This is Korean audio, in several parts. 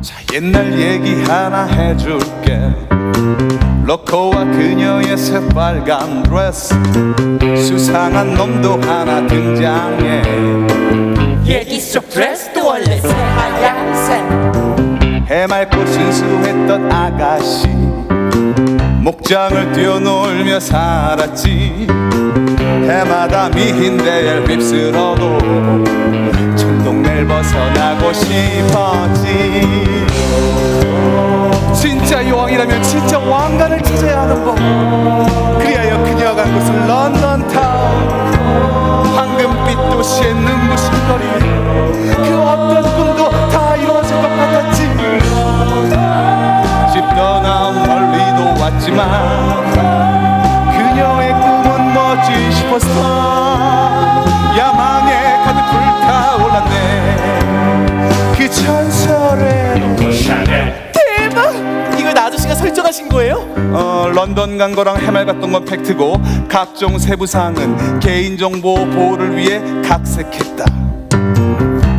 자 옛날 얘기 하나 해줄게. 로코와 그녀의 새빨간 드레스. 수상한 놈도 하나 등장해. 얘기 속 드레스도 원래 새하얀색. 해맑고 순수했던 아가씨. 목장을 뛰어놀며 살았지. 해마다 미힌대를 휩쓸어도 청동네를 벗어나고 싶었지. 진짜 여왕이라면 진짜 왕관을 찾아야 하는 법. 그리하여 그녀가 간 곳은 런던타운 황금빛 도시의 눈 가 설정하신 거예요? 어, 런던 간 거랑 해맑았던 건 팩트고 각종 세부 사항은 개인정보 보호를 위해 각색했다.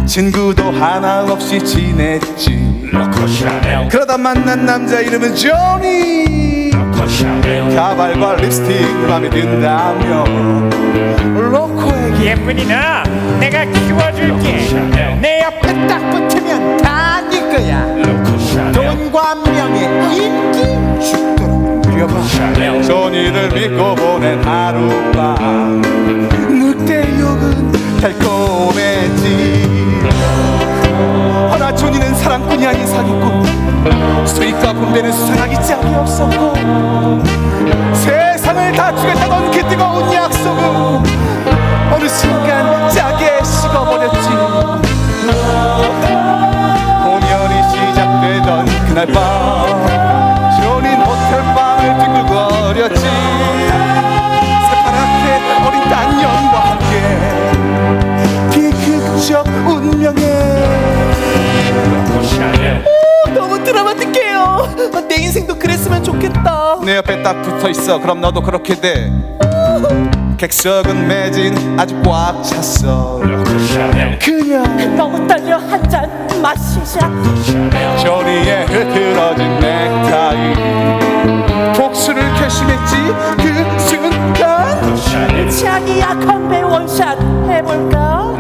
친구도 하나 없이 지냈지. 그러다 만난 남자 이름은 조니. 가발과 립스틱 맘에 든다며 로코에게 예쁜 이나 내가 키워줄게. 내 옆에 딱 붙으면 다 네 거야. 돈과 명예 인 믿고 보낸 하룻밤. 늑대욕은 달콤했지. 허나 조니는 사랑꾼이 아닌 사기꾼. 수익과 분배는 수상하기 짝이 없었고. 세상을 다 주겠다던 그 뜨거운 약속은 어느 순간 짜게 식어버렸지 내 옆에 딱 붙어 있어. 그럼 너도 그렇게 돼. 객석은 매진 아주 꽉 찼어. 그녀 너무 떨려 한 잔 마시자. 조니의 흐트러진 넥타이. 복수를 결심했지 그 순간. 자기야 건배 원샷 해볼까?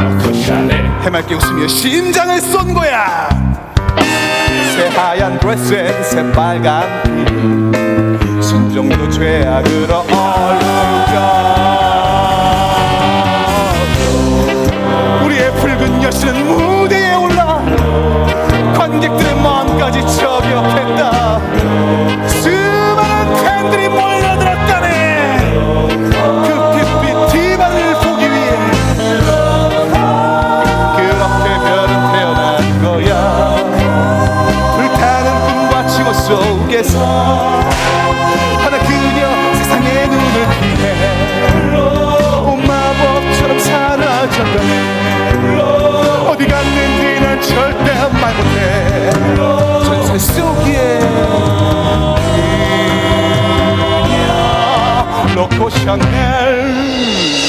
해맑게 웃으며 심장을 쏜 거야. 새하얀 드레스엔 새빨간 피 순종도 죄악으로 얼룩져 우리의 붉은 여신은 무대에 올라 관객들의 마음까지 저격했다. 수많은 팬들이 몰려들었다네. 그 빛빛 디바를 보기 위해 그렇게 별은 태어난 거야. 불타는 꿈과 칭호 속에서 想念